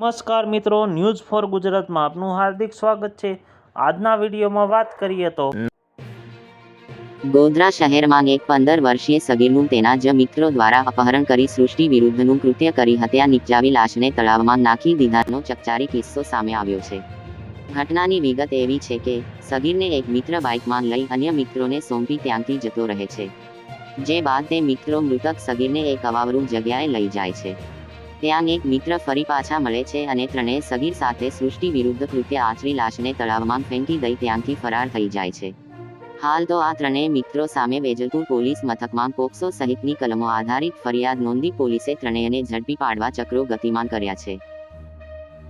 નમસ્કાર મિત્રો, news for ગુજરાતમાં આપનું હાર્દિક સ્વાગત છે. આજના વિડીયોમાં વાત કરીએ તો ગોધરા શહેરમાં એક પંદર વર્ષીય સગીરનું તેના જ મિત્રો દ્વારા અપહરણ કરી સૃષ્ટિ વિરુદ્ધનું કૃત્ય કરી હત્યા નિપજાવી લાશને તળાવમાં નાખી દીધાનો ચકચારી કિસ્સો સામે આવ્યો છે. ઘટનાની વિગત એવી છે કે, સગીરને એક મિત્ર બાઇકમાં લઈ અન્ય મિત્રોને સોંપી ત્યાંથી જતો રહે છે. જે બાદ તે મિત્રો મૃતક સગીરને એક અવાવરૂ જગ્યાએ લઈ જાય છે. ત્યાં એક મિત્ર ફરી પાછા મળે છે અને ત્રણેય સગીર સાથે સૃષ્ટિ વિરુદ્ધ કૃત્ય આચરી લાશને તળાવમાં ફેંકી દઈ ત્યાંથી ફરાર થઈ જાય છે. હાલ તો આ ત્રણેય મિત્રો સામે વેજલપુર પોલીસ મથકમાં પોક્સો સહિતની કલમો આધારિત ફરિયાદ નોંધી પોલીસે ત્રણેયને ઝડપી પાડવા ચક્રો ગતિમાન કર્યા છે.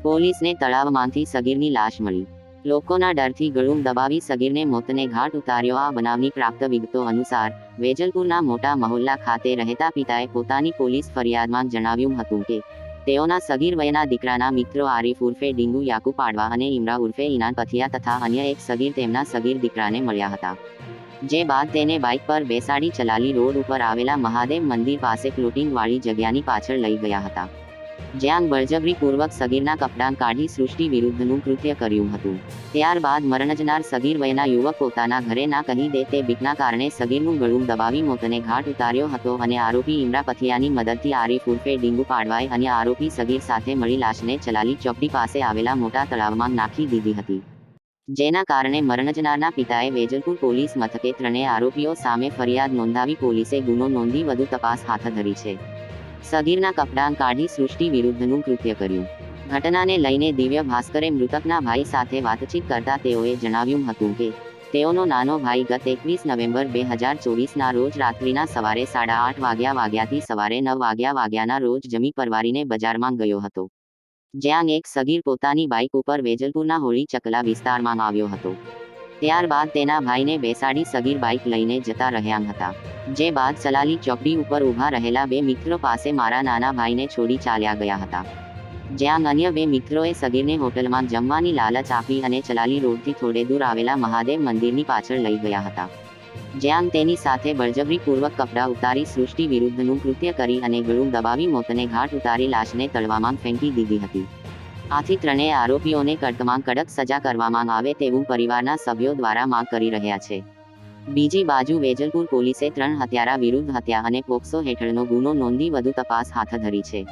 પોલીસને તળાવમાંથી સગીરની લાશ મળી. લોકોના ડરથી ગળું દબાવી સગીરને મોતને ઘાટ ઉતાર્યો. આ બનાવની પ્રાપ્ત વિગતો અનુસાર, વેજલપુરના મોટા મહોલ્લા ખાતે રહેતા પિતાએ પોતાની પોલીસ ફરિયાદમાં જણાવ્યું હતું કે, તેઓના સગીર વયના દીકરાના મિત્રો આરીફ ઉર્ફે ડીંગુ યાકુ પાડવા અને ઇમરા ઉર્ફે ઇનાન પથિયા તથા અન્ય એક સગીર તેમના સગીર દીકરાને મળ્યા હતા. જે બાદ તેને બાઇક પર બેસાડી ચલાલી રોડ ઉપર આવેલા મહાદેવ મંદિર પાસે પ્લોટિંગ વાળી જગ્યાની પાછળ લઈ ગયા હતા. જ્યાં બળજબરીપૂર્વક સગીરના કપડાં કાઢી સૃષ્ટિ વિરુદ્ધનું કૃત્ય કર્યું હતું. ત્યારબાદ મરણજનાર સગીર વયના યુવક પોતાના ઘરે ના કહી દે તે બીકના કારણે સગીરનું ગળું દબાવી મોતને ઘાટ ઉતાર્યો હતો અને આરોપી ઇમરા પથિયાની મદદથી આરીફ ઉર્ફે ડીંગુ પાડવાય અને આરોપી સગીર સાથે મળી લાશને ચલાલી ચોકડી પાસે આવેલા મોટા તળાવમાં નાખી દીધી હતી. જેના કારણે મરણજનારના પિતાએ વેજલપુર પોલીસ મથકે ત્રણેય આરોપીઓ સામે ફરિયાદ નોંધાવી પોલીસે ગુનો નોંધી વધુ તપાસ હાથ ધરી છે. સગીરના કપડાં કાઢી સૃષ્ટિ વિરુદ્ધનું કૃત્ય કર્યું. ઘટનાને લઈને દિવ્ય ભાસ્કરે મૃતકના ભાઈ સાથે વાતચીત કરતા તેઓએ જણાવ્યું હતું કે, તેઓનો નાનો ભાઈ ગત એકવીસ નવેમ્બર બે હજાર ચોવીસના રોજ રાત્રિના સવારે સાડા આઠ વાગ્યા વાગ્યાથી સવારે નવ વાગ્યા વાગ્યાના રોજ જમી પરવારીને બજારમાં ગયો હતો. જ્યાં એક સગીર પોતાની બાઇક ઉપર વેજલપુરના હોળી ચકલા વિસ્તારમાં આવ્યો હતો. ત્યારબાદ તેના ભાઈને બેસાડી સગીર બાઇક લઈને જતા રહ્યા હતા. જે બાદ સલાલી ચોકડી ઉપર ઊભા રહેલા બે મિત્રો પાસે મારા નાના ભાઈને છોડી ચાલ્યા ગયા હતા. જ્યાં અન્ય બે મિત્રોએ સગીરને હોટલમાં જમવાની લાલચ આપી અને ચલાલી રોડથી થોડે દૂર આવેલા મહાદેવ મંદિરની પાછળ લઈ ગયા હતા. જ્યાં તેની સાથે બળજબરીપૂર્વક કપડાં ઉતારી સૃષ્ટિ વિરુદ્ધનું કૃત્ય કરી અને ગળું દબાવી મોતને ઘાટ ઉતારી લાશને તળવામાં ફેંકી દીધી હતી. આથી ત્રણેય આરોપીઓને કડકમાં કડક સજા કરવામાં આવે તેવું પરિવારના સભ્યો દ્વારા માંગ કરી રહ્યા છે. બીજી બાજુ વેજલપુર પોલીસે ત્રણ હત્યારા વિરુદ્ધ હત્યા અને પોક્સો હેઠળનો ગુનો નોંધી વધુ તપાસ હાથ ધરી છે.